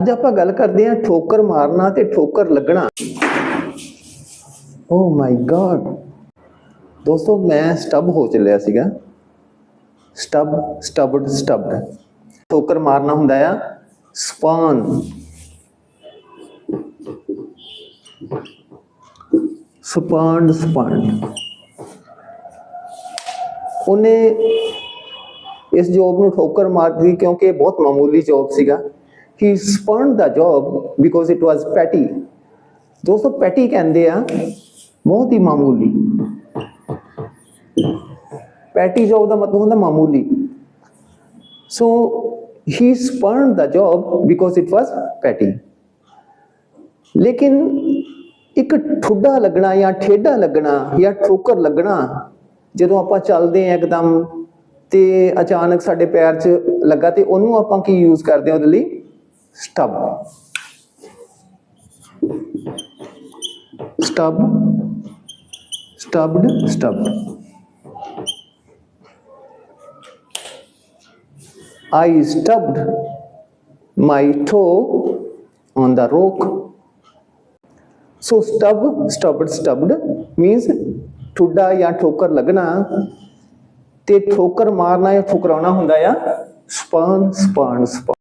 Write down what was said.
ਅੱਜ ਆਪਾਂ ਗੱਲ ਕਰਦੇ ਹਾਂ ਠੋਕਰ ਮਾਰਨਾ ਤੇ ਠੋਕਰ ਲੱਗਣਾ। ਓ ਮਾਈ ਗॉड ਦੋਸਤੋ, ਮੈਂ ਸਟੱਬ ਹੋ ਚੱਲਿਆ ਸੀਗਾ। ਸਟੱਬ, ਸਟੱਬਡ ਸਟੱਬਡ। ਠੋਕਰ ਮਾਰਨਾ ਹੁੰਦਾ ਆ, ਸਪਾਨ। ਸਪਾਂਡ ਸਪਾਂਡ ਉਹਨੇ ਇਸ ਜੋਬ ਨੂੰ ਠੋਕਰ ਮਾਰਦੀ ਕਿਉਂਕਿ ਇਹ ਬਹੁਤ ਮਾਮੂਲੀ ਜੋਬ ਸੀਗਾ। He spurned the job because it was petty ਦੋਸਤੋ ਪੈਟੀ ਕਹਿੰਦੇ ਆ ਬਹੁਤ ਹੀ ਮਾਮੂਲੀ ਪੈਟੀ ਜੋਬ ਦਾ ਮਤਲਬ ਹੁੰਦਾ ਮਾਮੂਲੀ ਸੋ ਹੀ spurned the job because it was petty. ਲੇਕਿਨ ਇੱਕ ਠੁੱਡਾ ਲੱਗਣਾ ਜਾਂ ਠੇਡਾ ਲੱਗਣਾ ਜਾਂ ਠੋਕਰ ਲੱਗਣਾ ਜਦੋਂ ਆਪਾਂ ਚੱਲਦੇ ਆ ਇੱਕਦਮ ਤੇ ਅਚਾਨਕ ਸਾਡੇ ਪੈਰ 'ਚ ਲੱਗਾ ਤੇ ਉਹਨੂੰ ਆਪਾਂ ਕੀ ਯੂਜ਼ ਕਰਦੇ ਆ ਉਹਦੇ ਲਈ stub. Stub. Stubbed stub. I stubbed my toe on the rock. So stub, stubbed, stubbed means ਠੁੱਡਾ ਜਾਂ ਠੋਕਰ ਲੱਗਣਾ। ਤੇ ਠੋਕਰ ਮਾਰਨਾ ਜਾਂ ਠੁਕਰਾਉਣਾ ਹੁੰਦਾ ਆ ਸਪਾਨ ਸਪਾਨ ਸਪਾਨ।